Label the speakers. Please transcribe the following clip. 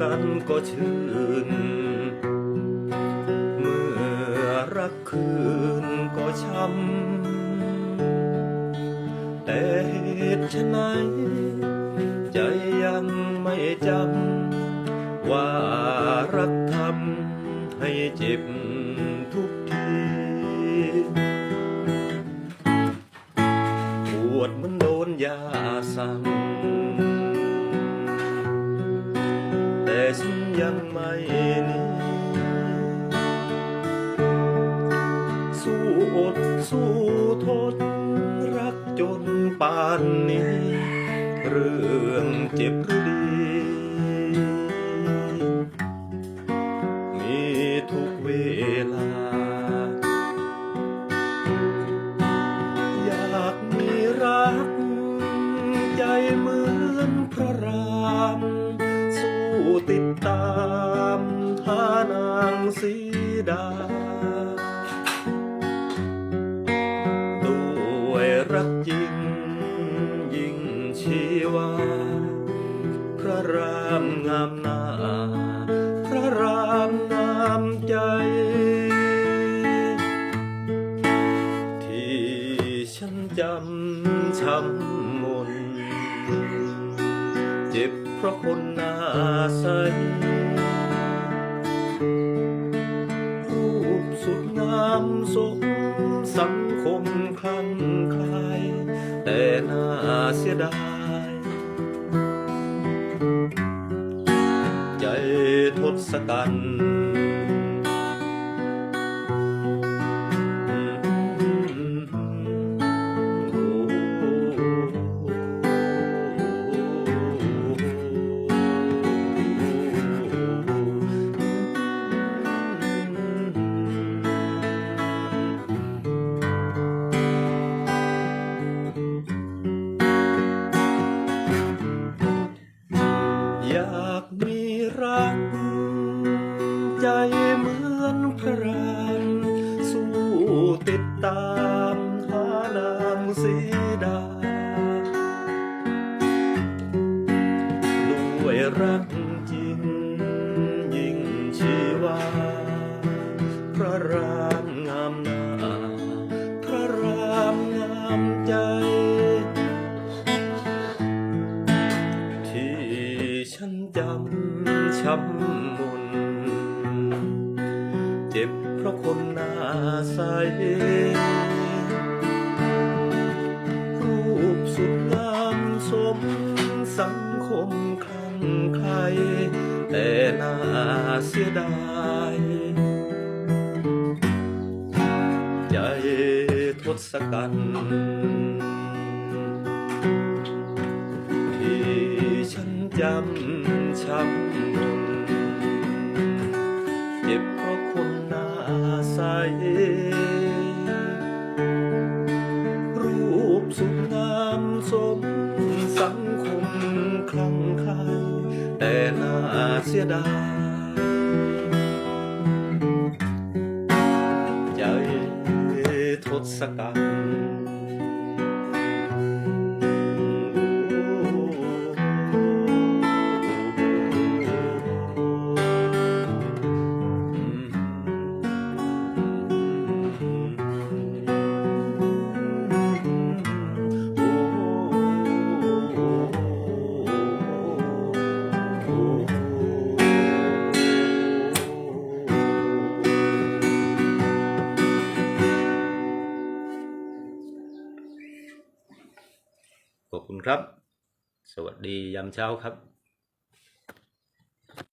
Speaker 1: กันก็ชื่น เมื่อรักคืนก็ช้ำ แต่เหตุไหนใจยังไม่จำ ว่ารักทำให้เจ็บทุกทีปวดเหมือนโดนยาสั่ง ฉันยังไม่หนีสู้อดสู้ทนรักจนป่านนี้ เรื่องเจ็บหรือดี สีดา ด้วยรักจริง ยิ่งชีวา พระรามงามนาพระรามงามใจ ที่ฉันจำช้ำมน เจ็บเพราะคนหน้าใส ความสมสังคมคลั่งไคลาย แต่น่าเสียดาย ใจทศกัณฐ์ากมีรัก ใจเหมือนพระรามสู้ติดตามหานางสีดา ด้วยรักจริงยิ่งชีวา พระรามงามนาพระรามงามใจ ช้ำมนเจ็บเพราะคนหน้าใส รูปสุดงามสมสังคมคลั่งไคลแต่น่าเสียดายใจทศกัณฐ์ที่ฉันจำช้ำ สียดายใจทศกัณฐ์ ขอบคุณครับ สวัสดียามเช้าครับ